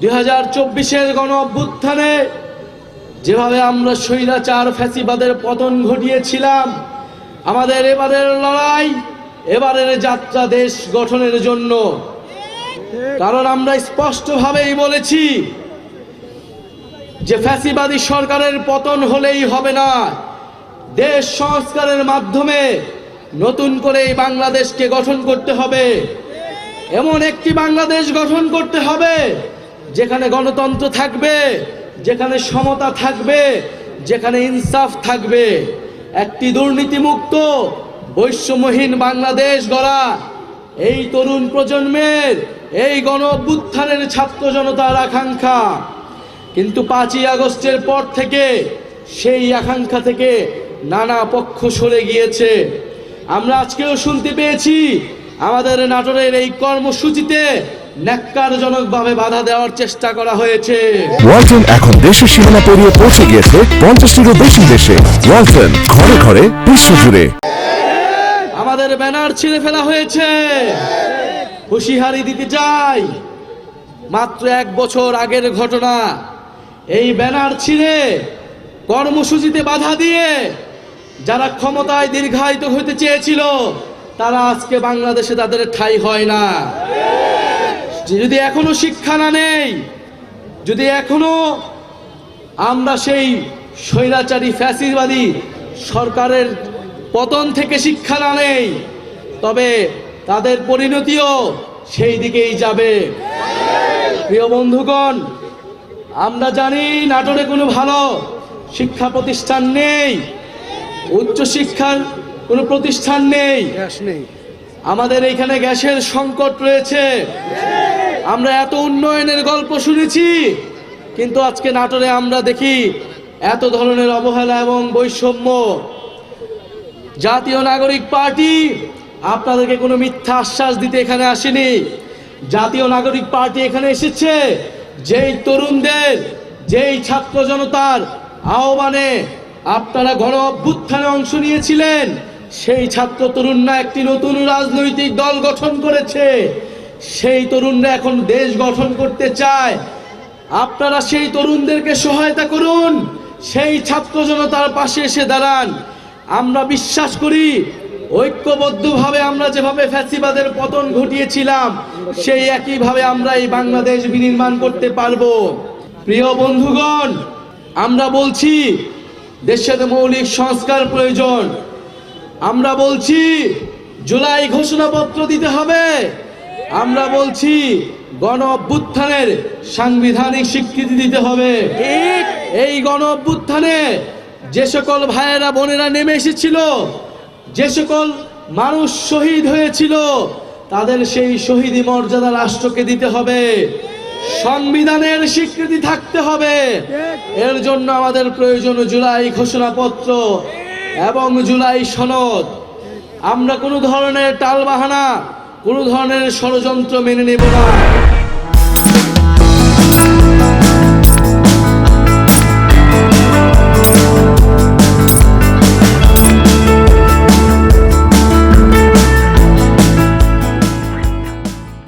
দুই হাজার চব্বিশের গণ অভ্যুত্থানে যেভাবে আমরা স্বৈরাচার ফ্যাসিবাদের পতন ঘটিয়েছিলাম, আমাদের এবারের লড়াই, এবারের যাত্রা দেশ গঠনের জন্য। কারণ আমরা স্পষ্টভাবেই বলেছি যে ফ্যাসিবাদী সরকারের পতন হলেই হবে না। দেশ সংস্কারের মাধ্যমে নতুন করে এই বাংলাদেশকে গঠন করতে হবে। এমন একটি বাংলাদেশ গঠন করতে হবে যেখানে গণতন্ত্র থাকবে, যেখানে সমতা থাকবে, যেখানে ইনসাফ থাকবে, একটি দুর্নীতিমুক্ত, বৈষম্যহীন বাংলাদেশ গড়া এই তরুণ প্রজন্মের, এই গণ অভ্যুত্থানের ছাত্র জনতার আকাঙ্ক্ষা। কিন্তু পাঁচই আগস্টের পর থেকে সেই আকাঙ্ক্ষা থেকে নানা পক্ষ সরে গিয়েছে। আমরা আজকেও শুনতে পেয়েছি, আমাদের নাটোরের এই কর্মসূচিতে ন্যাক্কারজনকভাবে বাধা দেওয়ার চেষ্টা করা হয়েছে। ওয়ালটন এখন দেশের সীমানা পেরিয়ে পৌঁছে গিয়েছে পঞ্চাশটিরও বেশি দেশে। ওয়ালটন ঘরে ঘরে বিশ্বজুড়ে আমাদের ব্যানার ছিঁড়ে ফেলা হয়েছে। হুঁশিয়ারি দিতে চাই। মাত্র এক বছর আগের ঘটনা। এই ব্যানার ছিঁড়ে কর্মসূচিতে বাধা দিয়ে যারা ক্ষমতায় দীর্ঘায়িত হতে চেয়েছিল তারা আজকে বাংলাদেশে তাদের ঠাঁই হয় না। যদি এখনও শিক্ষা না নেই যদি এখনও আমরা সেই স্বৈরাচারী ফ্যাসিবাদী সরকারের পতন থেকে শিক্ষা না নেই তবে তাদের পরিণতিও সেই দিকেই যাবে। প্রিয় বন্ধুগণ আমরা জানি নাটোরে কোনো ভালো শিক্ষা প্রতিষ্ঠান নেই উচ্চ শিক্ষার কোনো প্রতিষ্ঠান নেই। আমাদের এখানে গ্যাসের সংকট রয়েছে। আমরা এত উন্নয়নের গল্প শুনেছি, কিন্তু আজকে নাটোরে আমরা দেখি এত ধরনের অবহেলা এবং বৈষম্য। জাতীয় নাগরিক পার্টি আপনাদেরকে কোনো মিথ্যা আশ্বাস দিতে এখানে আসেনি। জাতীয় নাগরিক পার্টি এখানে এসেছে, যেই তরুণদের, যেই ছাত্র জনতার আহ্বানে আপনারা গণ অভ্যুত্থানে অংশ নিয়েছিলেন, সেই ছাত্র তরুণরা একটি নতুন রাজনৈতিক দল গঠন করেছে। সেই তরুণরা এখন দেশ গঠন করতে চায়। আপনারা সেই তরুণদেরকে সহায়তা করুন। সেই ছাত্র জনতার পাশে এসে দাঁড়ান। আমরা বিশ্বাস করি, ঐক্যবদ্ধভাবে আমরা যেভাবে ফ্যাসিবাদের পতন ঘটিয়েছিলাম, সেই একইভাবে আমরা এই বাংলাদেশ বিনির্মাণ করতে পারব। প্রিয় বন্ধুগণ, আমরা বলছি, দেশের মৌলিক সংস্কার প্রয়োজন। আমরা বলছি, জুলাই ঘোষণাপত্র দিতে হবে। আমরা বলছি গণ অভ্যুত্থানের সাংবিধানিক স্বীকৃতি দিতে হবে। এই গণ অভ্যুত্থানে যে সকল ভাইয়েরা, বোনেরা নেমে এসেছিল, যে সকল মানুষ শহীদ হয়েছিল, তাদের সেই শহীদি মর্যাদা রাষ্ট্রকে দিতে হবে। সংবিধানের স্বীকৃতি থাকতে হবে। এর জন্য আমাদের প্রয়োজন জুলাই ঘোষণাপত্র এবং জুলাই সনদ। আমরা কোনো ধরনের টালবাহানা কোনো ধরনের ষড়যন্ত্র মেনে নেব না।